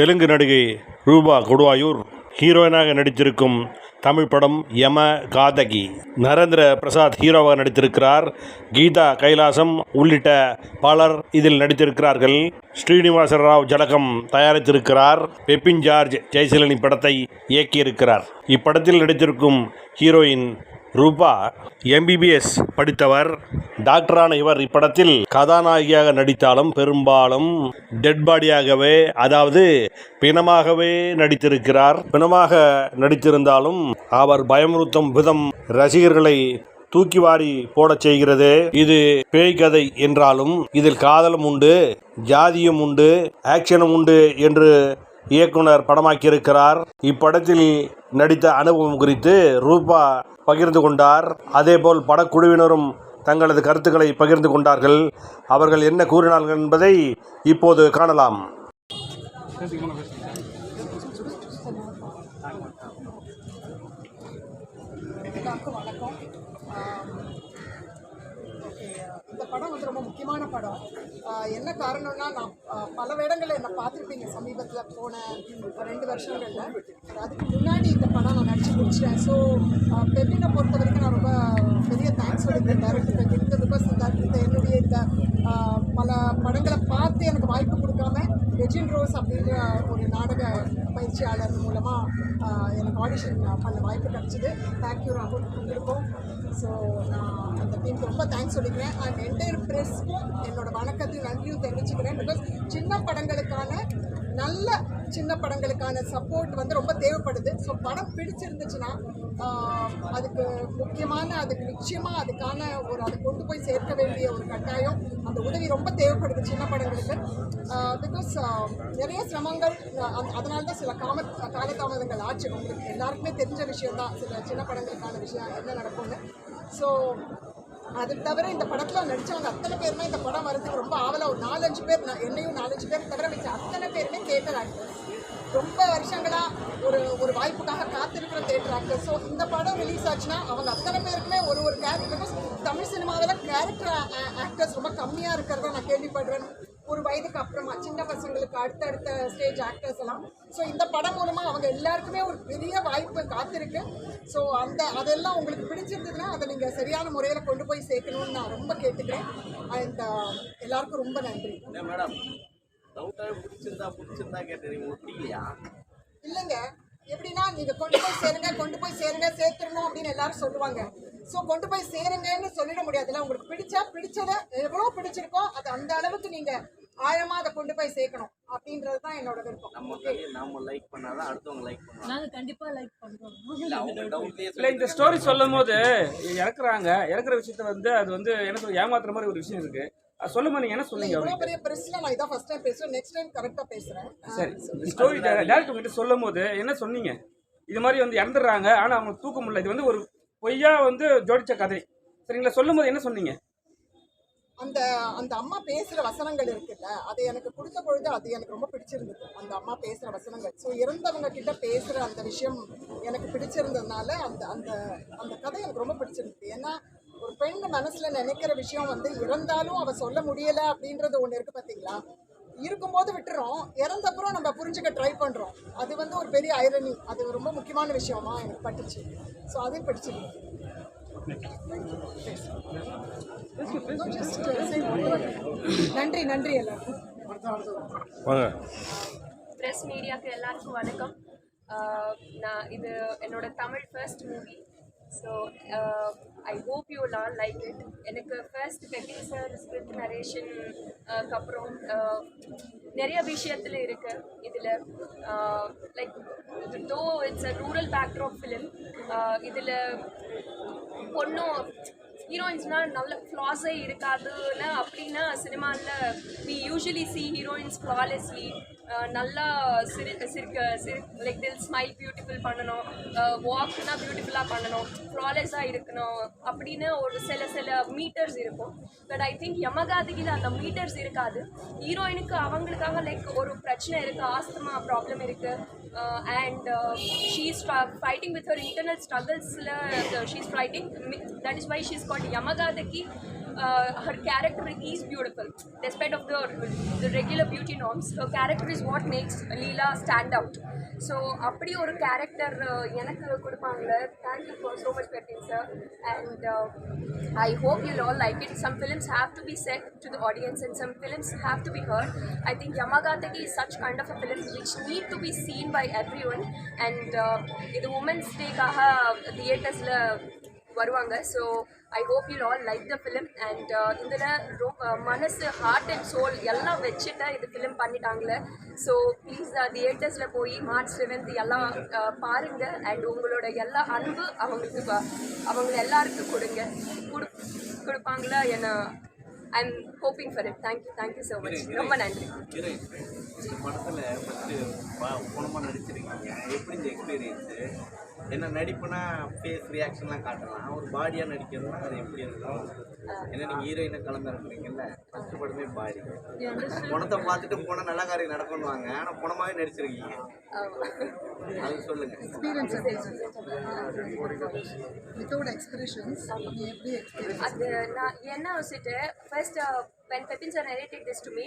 தெலுங்கு நடிகை ரூபா கொடுவாயூர் ஹீரோயினாக நடித்திருக்கும் தமிழ் படம் யம காதகி. நரேந்திர பிரசாத் ஹீரோவாக நடித்திருக்கிறார். கீதா கைலாசம் உள்ளிட்ட பலர் இதில் நடித்திருக்கிறார்கள். ஸ்ரீனிவாச ராவ் ஜலகம் தயாரித்திருக்கிறார். பெப்பின் ஜார்ஜ் ஜெயசீலனி படத்தை இயக்கியிருக்கிறார். இப்படத்தில் நடித்திருக்கும் ஹீரோயின் ரூபா எம்பிபிஎஸ் படித்தவர். டாக்டரான இவர் இப்படத்தில் கதாநாயகியாக நடித்தாலும் பெரும்பாலும் டெட் பாடியாகவே அதாவது பிணமாகவே நடித்திருக்கிறார். பிணமாக நடித்திருந்தாலும் அவர் பயமுறுத்தும் விதம் ரசிகர்களை தூக்கி வாரி போடச் செய்கிறது. இது பேய் கதை என்றாலும் இதில் காதலும் உண்டு ஜாதியும் உண்டு ஆக்ஷனும் உண்டு என்று இயக்குனர் படமாக்கியிருக்கிறார். இப்படத்தில் நடித்த அனுபவம் குறித்து ரூபா பகிர்ந்து கொண்டார். அதேபோல் படக்குழுவினரும் தங்களது கருத்துக்களை பகிர்ந்து கொண்டார்கள். அவர்கள் என்ன கூறினார்கள் என்பதை இப்போது காணலாம். வணக்கம் ஆம், ஓகே இந்த படம் வந்து ரொம்ப முக்கியமான படம். என்ன காரணம்னா நான் பல வேடங்களில் என்னை பார்த்துருப்பீங்க. சமீபத்தில் போன ரெண்டு வருஷங்களில். அதுக்கு முன்னாடி இந்த படம் நான் நடிச்சு முடிச்சிட்டேன். ஸோ பெர்லினை பொறுத்த வரைக்கும் நான் ரொம்ப பெரிய தேங்க்ஸ் சொல்லியிருக்கேன் டேரக்டர் இந்த பிகாஸ் இந்த என்னுடைய இந்த பல படங்களை பார்த்து எனக்கு வாய்ப்பு கொடுக்காம ரெஜின் ரோஸ் அப்படின்ற ஒரு நாடக பயிற்சியாளர் மூலமாக எனக்கு ஆடிஷன் பண்ண வாய்ப்பு கிடச்சிது. தேங்க்யூ ராகுல். கொடுத்துருக்கோம். ஸோ நான் அந்த டீமுக்கு ரொம்ப தேங்க்ஸ் சொல்லிக்கிறேன். அண்ட் என்டையர் ப்ரெஸ்க்கும் என்னோடய வணக்கத்தையும் நன்றியும் தெரிவிச்சுக்கிறேன். பிகாஸ் சின்ன படங்களுக்கான நல்ல சின்ன படங்களுக்கான சப்போர்ட் வந்து ரொம்ப தேவைப்படுது. ஸோ படம் பிடிச்சிருந்துச்சுன்னா அதுக்கு முக்கியமான அதுக்கு நிச்சயமாக அதுக்கான ஒரு அதை கொண்டு போய் சேர்க்க வேண்டிய ஒரு கட்டாயம் அந்த உதவி ரொம்ப தேவைப்படுது சின்ன படங்களுக்கு. பிகாஸ் நிறைய சிரமங்கள் அந் அதனால தான் சில காம காலதாமதங்கள் ஆச்சு. உங்களுக்கு எல்லாருக்குமே தெரிஞ்ச விஷயம் தான் சில சின்ன படங்களுக்கான விஷயம் என்ன நடக்கும்னு. ஸோ அது தவிர இந்த படத்தில் நடித்தவங்க அத்தனை பேருமே இந்த படம் வரதுக்கு ரொம்ப ஆவலாக ஒரு நாலஞ்சு பேர் நான் என்னையும் நாலஞ்சு பேர் தவிர வச்சு அத்தனை பேருமே தேட்டர் ஆக்டர்ஸ் ரொம்ப வருஷங்களாக ஒரு ஒரு வாய்ப்புக்காக காத்திருக்கிற தேட்டர் ஆக்டர் ஸோ இந்த படம் ரிலீஸ் ஆச்சுன்னா அவங்க அத்தனை பேருக்குமே ஒரு ஒரு கேரக்டர் தமிழ் சினிமாவில் கேரக்டர் ஆக்டர்ஸ் ரொம்ப கம்மியாக இருக்கிறத நான் கேள்விப்படுறேன். ஒரு வயதுக்கு அப்புறமா சின்ன பசங்களுக்கு அடுத்தடுத்த ஸ்டேஜ் ஆக்டர்ஸ் எல்லாம். ஸோ இந்த படம் மூலமாக அவங்க எல்லாருக்குமே ஒரு பெரிய வாய்ப்பு காத்திருக்கு. ஸோ அந்த அதெல்லாம் உங்களுக்கு பிடிச்சிருந்ததுன்னா அதை நீங்கள் சரியான முறையில் கொண்டு போய் சேர்க்கணும்னு நான் ரொம்ப கேட்டுக்கிறேன். அண்ட் uh, எல்லாருக்கும் ரொம்ப நன்றி. மேடம்? டவுட்டாக பிடிச்சிருந்தா பிடிச்சிருந்தா கேட்டேன் உங்களுக்கு பிடிக்கலையா இல்லைங்க. எப்படின்னா நீங்க கொண்டு போய் சேருங்க கொண்டு போய் சேருங்க சேர்த்துடணும் அப்படின்னு எல்லாரும் சொல்லுவாங்க. ஸோ கொண்டு போய் சேருங்கன்னு சொல்லிட முடியாதுல்ல. உங்களுக்கு பிடிச்சா பிடிச்சத எவ்வளோ பிடிச்சிருக்கோ அது அந்த அளவுக்கு நீங்க ஆழமா அதை கொண்டு போய் சேர்க்கணும் அப்படின்றது தான் என்னோட விருப்பம். நம்ம நாம லைக் பண்ணாதான் அடுத்தவங்க லைக் பண்ணுவாங்க. நாங்க கண்டிப்பா லைக் பண்றோம். இல்ல இந்த ஸ்டோரி சொல்லும் போது இறக்குறாங்க. இறக்குற விஷயத்த வந்து அது வந்து என்ன சொல்ற ஏமாத்துற மாதிரி ஒரு விஷயம் இருக்கு. போது நீங்க என்ன சொன்னீங்க இவ்வளோ அவருக்கு பெரிய பிரச்சனை நான் இதான் ஃபர்ஸ்ட் டைம் பேசுவேன் நெக்ஸ்ட் டைம் கரெக்டாக பேசுறேன். சரி. ஸ்டோரி டேரக்டர் கிட்ட சொல்லும் போது என்ன சொன்னீங்க? இது மாதிரி வந்து இறந்துடுறாங்க ஆனா அவங்க தூக்க முடியல. இது வந்து ஒரு பொய்யா வந்து ஜோடிச்ச கதை. சரிங்களா? சொல்லும் போது என்ன சொன்னீங்க? அந்த அந்த அம்மா பேசுகிற வசனங்கள் இருக்குல்ல அது எனக்கு கொடுத்த பொழுது அது எனக்கு ரொம்ப பிடிச்சிருந்தது. அந்த அம்மா பேசுகிற வசனங்கள். ஸோ இறந்தவங்க கிட்ட பேசுகிற அந்த விஷயம் எனக்கு பிடிச்சிருந்ததுனால அந்த அந்த அந்த கதை எனக்கு ரொம்ப பிடிச்சிருந்தது. ஏன்னா ஒரு பெண் மனசில் நினைக்கிற விஷயம் வந்து இறந்தாலும் அவ சொல்ல முடியலை அப்படின்றது ஒன்று இருக்குது பார்த்தீங்களா இருக்கும்போது விட்டுறோம். இறந்தப்புறம் நம்ம புரிஞ்சுக்க ட்ரை பண்ணுறோம் அது வந்து ஒரு பெரிய ஐரணி அது ரொம்ப முக்கியமான விஷயமா எனக்கு பட்டுச்சு. ஸோ அது word. நன்றி நன்றி எல்லாருக்கும். வாங்க. ப்ரெஸ் மீடியாக்கு எல்லாருக்கும் வணக்கம். நான் இது என்னோட Tamil first movie so I hope you all like it எனக்கு ஃபர்ஸ்ட் பெட்டி சார் ஸ்கிரிப்ட் நரேஷனுக்கு அப்புறம் uh, நிறைய விஷயத்தில் இருக்கு இதில். Like though it's a rural backdrop film இதில் பொண்ணும் ஹீரோயின்ஸ்னால் நல்ல ஃப்ளாஸே இருக்காதுன்னு அப்படின்னா சினிமாவில் we usually see heroines flawlessly நல்லா சிரி சிரிக்க சிரி லைக் தில் ஸ்மைல் பியூட்டிஃபுல் பண்ணணும். வாக்னா பியூட்டிஃபுல்லாக பண்ணணும். ஃப்ளாலெஸ்ஸாக இருக்கணும். அப்படின்னு ஒரு சில சில மீட்டர்ஸ் இருக்கும். பட் ஐ திங்க் யமகாதியில் அந்த மீட்டர்ஸ் இருக்காது. ஹீரோயினுக்கு அவங்களுக்காக லைக் ஒரு பிரச்சனை இருக்குது ஆஸ்துமா ப்ராப்ளம் இருக்குது and she's fighting with her internal ஸ்ட்ரகிள்ஸில் she's fighting that is why she's called Yamakathagi uh, her character is beautiful. Despite of the, the regular beauty norms, her character is what makes Leela stand out. So அப்படி ஒரு character எனக்கு கொடுப்பாங்க thank you for so much petting sir and I hope you all like it some films have to be said to the audience and some films have to be heard I think Yamakaathaghi is such kind of a film which need to be seen by everyone and இது women's டேக்காக தியேட்டர்ஸில் வருவாங்க. So I hope you all like the film and இதில் ரொம்ப மனசு heart and soul எல்லாம் வச்சுட்டு இது ஃபிலிம் பண்ணிட்டாங்களே. ஸோ ப்ளீஸ் தியேட்டர்ஸில் போய் மார்ச் செவன்த் எல்லாம் uh, பாருங்க. அண்ட் உங்களோட எல்லா அன்பு அவங்களுக்கு அவங்க எல்லாருக்கும் கொடுங்க. கொடு கொடுப்பாங்களா என்ன I am hoping for it thank you thank you so much ரொம்ப நன்றி. இந்த படத்தில் ஃபஸ்ட்டு குணமாக நடிச்சிருக்கீங்க. எப்படி இந்த எக்ஸ்பீரியன்ஸு என்ன நடிப்புனா ஃபேஸ் ரியாக்ஷன்லாம் காட்டலாம். ஒரு பாடியாக நடிக்கிறதுனா அது எப்படி இருக்கும்? ஏன்னா நீங்கள் ஹீரோயினை கலந்துருக்குறீங்கல்ல? ஃபஸ்ட்டு படமே பாடி குணத்தை பார்த்துட்டு போனால் நல்ல காரியம் நடக்கணுவாங்க ஆனால் குணமாகவே நடிச்சிருக்கீங்க. அது எக்ஸ்பீரியன்ஸ் அது நான் என்ன வச்சுட்டு first when Pepin sir narrated this to me,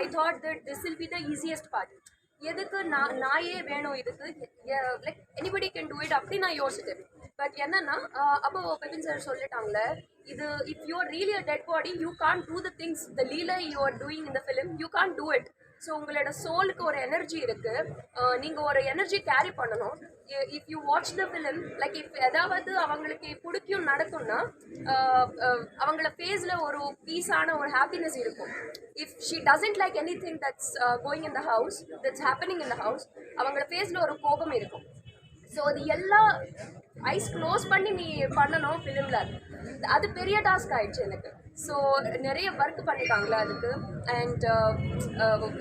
I thought that this will be the easiest part. எதுக்கு நான் நாயே வேணும் இதுக்கு like anybody can do it அப்படி நான் யோசிச்சேன். பட் என்னன்னா அப்போ பெபின் சார் சொல்லிட்டாங்கள இது if you are really a dead body you can do the things the Leela you are doing இந்த film you can do it so உங்களோட சோலுக்கு ஒரு எனர்ஜி இருக்குது நீங்கள் ஒரு எனர்ஜி கேரி பண்ணணும். If you watch the film like if ஏதாவது அவங்களுக்கு பிடிக்கும் நடக்கும்னா அவங்கள ஃபேஸில் ஒரு பீஸான ஒரு ஹாப்பினஸ் இருக்கும். If she doesn't like anything that's going in the house that's happening in the house அவங்கள ஃபேஸில் ஒரு கோபம் இருக்கும். ஸோ அது எல்லா ஐஸ் க்ளோஸ் பண்ணி நீ பண்ணணும் ஃபிலிமில் அது பெரிய டாஸ்க் ஆயிடுச்சு எனக்கு ஸோ நிறைய ஒர்க் பண்ணிட்டாங்களா அதுக்கு அண்ட்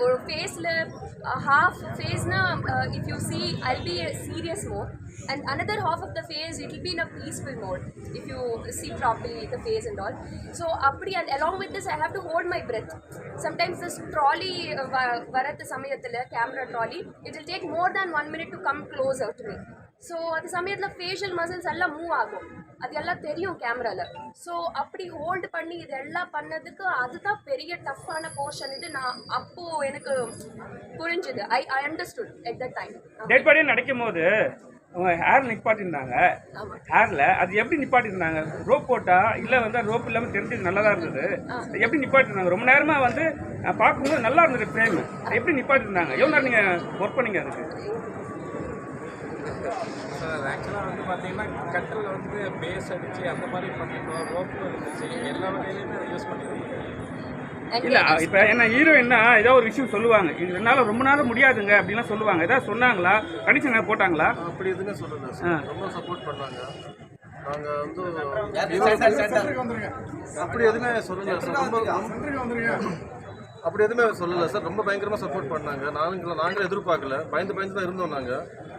ஒரு ஃபேஸில் half ஃபேஸ்னால் if you see I be serious mode and another half of the face it'll be in a peaceful mode if you see properly the face and all so அப்படி and along with this I have to hold my breath sometimes this trolley வ வரத்து சமயத்தில் camera trolley it'll take more than one minute to come close out me so அந்த சமயத்தில் facial muscles எல்லாம் move ஆகும் அது எல்லாம் தெரியும் கேமராவில் ஸோ அப்படி ஹோல்டு பண்ணி இதெல்லாம் பண்ணதுக்கு அதுதான் பெரிய டஃப்பான போர்ஷன் இது நான் அப்போது எனக்கு புரிஞ்சுது. I I understood at the time dead பாடியாக நடிக்கும் போது ஹேர் நிப்பாட்டியிருந்தாங்க ஆமாம் ஹேரில் அது எப்படி நிப்பாட்டியிருந்தாங்க ரோப் போட்டா இல்லை வந்து ரோப் இல்லாமல் தெரிஞ்சது நல்லா தான் இருந்தது. எப்படி நிப்பாட்டியிருந்தாங்க ரொம்ப நேரமாக வந்து பார்க்கும்போது நல்லா இருந்தது ஃப்ரேம் எப்படி நிப்பாட்டியிருந்தாங்க எவ்வளோ நேரம் நீங்கள் ஒர்க் பண்ணீங்க அதுக்கு? ஆக்சுவலாக வந்து பார்த்தீங்கன்னா கட்டில் வந்து பேஸ் அடித்து அந்த மாதிரி பண்ணிட்டோம் ரோப்பு இருந்துச்சு. எல்லா வகையிலையுமே யூஸ் பண்ணிருக்கோம் இல்லை இப்போ என்ன ஹீரோயின்னா ஏதோ ஒரு விஷயம் சொல்லுவாங்க. இது என்னால் ரொம்ப நாள் முடியாதுங்க அப்படின்லாம் சொல்லுவாங்க. ஏதாவது சொன்னாங்களா? கண்டிஷன் போட்டாங்களா? அப்படி ஆ. சார். ரொம்ப சப்போர்ட் பண்ணாங்க நாங்க வந்து அப்படி எதுவுமே சொல்லல சார். ரொம்ப அப்படி எதுவுமே சொல்லல சார். ரொம்ப பயங்கரமா சப்போர்ட் பண்ணாங்க. நாங்களும் நாங்களும் எதிர்பார்க்கல. பயந்து பயந்து தான் இருந்தோம் நாங்க.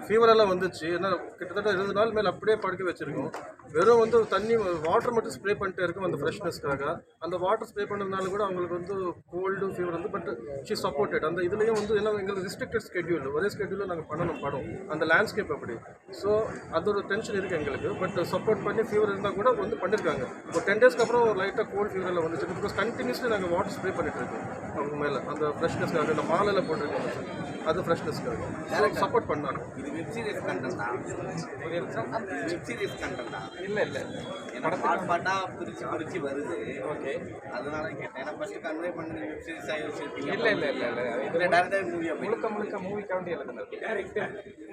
ஃபீவரெல்லாம் வந்துச்சு. ஏன்னா கிட்டத்தட்ட இருபது நாள் மேலே அப்படியே படுக்க வச்சுருக்கோம். வெறும் வந்து தண்ணி வாட்டர் மட்டும் ஸ்ப்ரே பண்ணிட்டே இருக்கும் அந்த ஃப்ரெஷ்னஸ்க்காக அந்த வாட்டர் ஸ்ப்ரே பண்ணதுனால கூட அவங்களுக்கு வந்து கோல்டு ஃபீவர் வந்து பட் ஷி சப்போர்ட்டட் அந்த இதுலேயும் வந்து என்ன எங்களுக்கு ரிஸ்ட்ரிக்டட் ஸ்கெட்யூல் ஒரே ஸ்கெட்யூலில் நாங்கள் பண்ணணும் படம். அந்த லேண்ட்ஸ்கேப் அப்படி. ஸோ அது ஒரு டென்ஷன் இருக்குது எங்களுக்கு. பட் சப்போர்ட் பண்ணி ஃபீவர் இருந்தால் கூட வந்து பண்ணியிருக்காங்க ஒரு டென் டேஸ்க்கு அப்புறம் லைட்டாக கோல்ட் ஃபீவரில் வந்துச்சு. பிகாஸ் கண்டினியூஸ்லி நாங்கள் வாட்டர் ஸ்ப்ரே பண்ணிட்டு இருக்கோம். அவங்க மேலே. அந்த ஃப்ரெஷ்னஸ்க்காக இந்த மாலையில் போட்டிருக்கோம். அது ஃப்ரெஷ்னஸ்க்காக சப்போர்ட் பண்ணாங்க இது வெப் சீரிஸ் கண்டென்ட்டா வெப் சீரிஸ் கண்டென்ட்டா இல்லை இல்லை. ஏன்னா பாட் பாட்டா பிரிச்சு பிரிச்சு வருது. ஓகே. அதனால கேட்டேன். ஏன்னா ஃபர்ஸ்ட் கன்வே பண்ணி வெப் சீரிஸ் ஆகி வச்சிருப்பீங்க இல்லை இல்லை இல்லை இல்லை. இது இல்லை டேரக்டாக போய் முழுக்க முழுக்க மூவிக்காண்டி எழுதுனது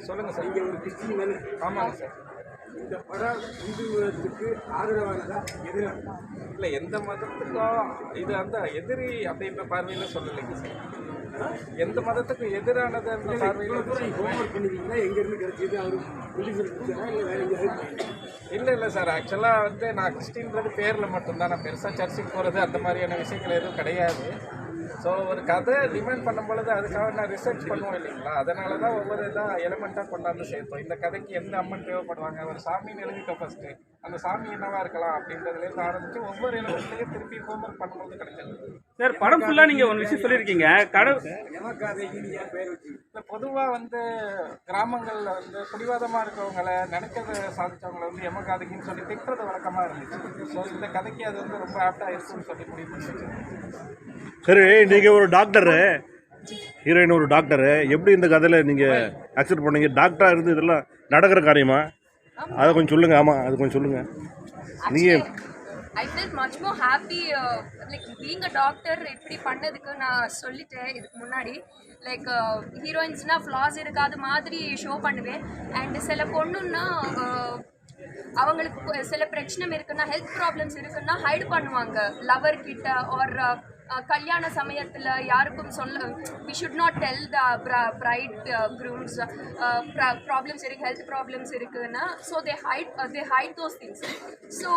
சொல்லுங்கள் சார் இங்கே ஒரு கிறிஸ்டின் ஆமாங்க சார் இந்த படம் இந்து மதத்துக்கு ஆதரவானதா எதிராக இல்லை எந்த மதத்துக்கும் இது அந்த எதிரி அப்படின்ற பார்வையில் சொல்லலைங்க சார் எந்த மதத்துக்கும் எதிரானது இல்லை இல்லை இல்லை சார். ஆக்சுவலாக வந்து நான் கிறிஸ்டின்றது பேரில் மட்டும்தான். நான் பெருசாக சர்ச்சுக்கு போகிறது அந்த மாதிரியான விஷயங்கள் எதுவும் கிடையாது. ஸோ ஒரு கதை டிமாண்ட் பண்ணும் பொழுது அதுக்காக நான் ரிசர்ச் பண்ணுவோம் இல்லைங்களா? அதனால தான் ஒவ்வொரு இதாக எலிமெண்ட்டாக கொண்டாந்து சேர்த்தோம் இந்த கதைக்கு எந்த அம்மன் தேவைப்படுவாங்க? ஒரு சாமின்னு எழுதிட்டோம் ஃபஸ்ட்டு அந்த சாமி என்னவா இருக்கலாம் அப்படின்றதுலேருந்து ஆரம்பிச்சு ஒவ்வொரு எலமெண்ட்லேயும் திருப்பி ஹோம்ஒர்க் பண்ணும்போது கிடைச்சது. சார் படம் ஃபுல்லாக நீங்கள் ஒரு விஷயம் சொல்லியிருக்கீங்க. கடவுள் இல்லை பொதுவாக வந்து கிராமங்களில் வந்து பிடிவாதமாக இருக்கவங்கள நினைக்கிறத சாதிச்சவங்களை வந்து எமகாதகின்னு சொல்லி திட்டுறது வழக்கமாக இருந்துச்சு. ஸோ இந்த கதைக்கு அது வந்து ரொம்ப ஆப்டாக இருக்கும்னு சொல்லி முடிவு சரி நீங்கள் ஒரு டாக்டரு ஹீரோயின் ஒரு டாக்டரு எப்படி இந்த கதையில் நீங்கள் அக்செப்ட் பண்ணீங்க? டாக்டராக இருந்து இதெல்லாம் நடக்கிற காரியமா? அதை கொஞ்சம் சொல்லுங்கள் ஆமாம் அது கொஞ்சம் சொல்லுங்கள் நீங்கள் I feel much more happy like being a doctor இப்படி பண்ணதுக்கு நான் சொல்லிட்டேன் இதுக்கு முன்னாடி. லைக் ஹீரோயின்ஸ்னால் ஃப்ளாஸ் இருக்காது மாதிரி ஷோ பண்ணுவேன். அண்ட் சில பொண்ணுன்னா uh, அவங்களுக்கு சில பிரச்சனை இருக்குன்னா ஹெல்த் ப்ராப்ளம்ஸ் இருக்குன்னா ஹைட் பண்ணுவாங்க. லவர் கிட்ட ஆர் கல்யாண சமயத்தில் யாருக்கும் சொல்ல we should not tell the bride grooms problems இருக்குது ஹெல்த் ப்ராப்ளம்ஸ் இருக்குதுன்னா so they hide they hide those things so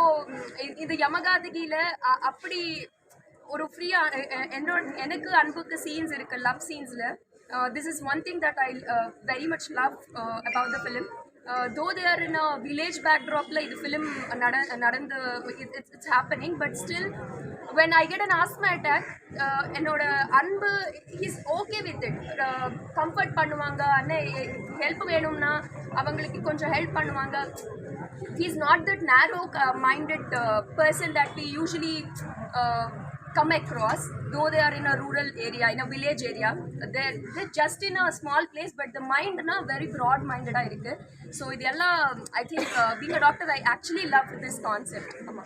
இது யமகாதகியில் அப்படி ஒரு ஃப்ரீயாக என்னோட எனக்கு அன்புக்கு சீன்ஸ் இருக்கு love சீன்ஸில் this is one thing that I very much love about the film though there in a village பேக்ட்ராப்பில் இது ஃபிலிம் நட நடந்து it's it's happening but still when I get an asthma attack என்னோட அன்பு is okay with it comfort பண்ணுவாங்க அண்ணன் help வேணும்னா அவங்களுக்கு கொஞ்சம் ஹெல்ப் பண்ணுவாங்க he's not that narrow uh, minded uh, person that we usually uh, come across though they are in a rural area in a village area they're, they're just in a small place but the mind na very broad minded இருக்கு so இதெல்லாம் i think uh, being a doctor i actually love this concept ஆமா